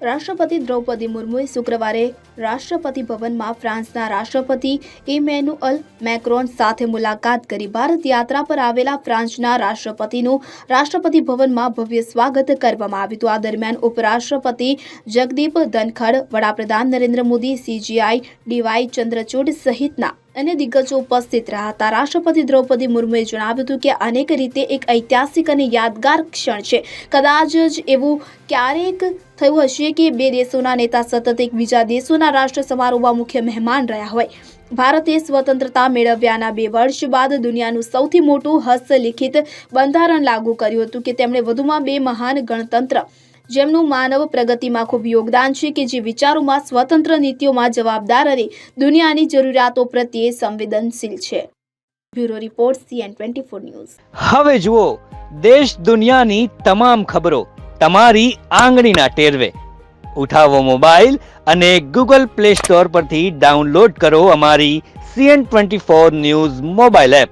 રાષ્ટ્રપતિ દ્રૌપદી મુર્મુએ શુક્રવારે રાષ્ટ્રપતિ ભવનમાં ફ્રાન્સના રાષ્ટ્રપતિ ઇમેન્યુઅલ મેક્રોન સાથે મુલાકાત કરી ભારત યાત્રા પર આવેલા ફ્રાન્સના રાષ્ટ્રપતિનું રાષ્ટ્રપતિ ભવનમાં ભવ્ય સ્વાગત કરવામાં આવ્યું હતું. આ દરમિયાન ઉપરાષ્ટ્રપતિ જગદીપ ધનખડ, વડાપ્રધાન નરેન્દ્ર મોદી, સીજીઆઈ ડીવાય ચંદ્રચૂડ સહિતના અન્ય દિગ્ગજો ઉપસ્થિત રહ્યા હતા. રાષ્ટ્રપતિ દ્રૌપદી મુર્મુએ જણાવ્યું હતું કે અનેક રીતે એક ઐતિહાસિક અને યાદગાર ક્ષણ છે. કદાચ જ એવું ક્યારેક થયું હશે કે બે દેશોના નેતા સતત એકબીજા દેશોના રાષ્ટ્ર સમારોહમાં મુખ્ય મહેમાન રહ્યા હોય. ભારતે સ્વતંત્રતા મેળવ્યાના બે વર્ષ બાદ દુનિયાનું સૌથી મોટું હસ્તલિખિત બંધારણ લાગુ કર્યું હતું કે તેમણે વધુમાં બે મહાન ગણતંત્ર જેમનું માનવ પ્રગતિમાં ખૂબ યોગદાન છે કે જે વિચારોમાં સ્વતંત્ર નીતિઓમાં જવાબદાર અને દુનિયાની જરૂરિયાતો પ્રત્યે સંવેદનશીલ છે. Bureau report, CN twenty four news. હવે જુઓ, દેશ દુનિયાની તમામ ખબરો તમારી આંગળીના ટેરવે. ઉઠાવો મોબાઈલ અને ગૂગલ પ્લે સ્ટોર પરથી ડાઉનલોડ કરો અમારી CN twenty four news mobile app.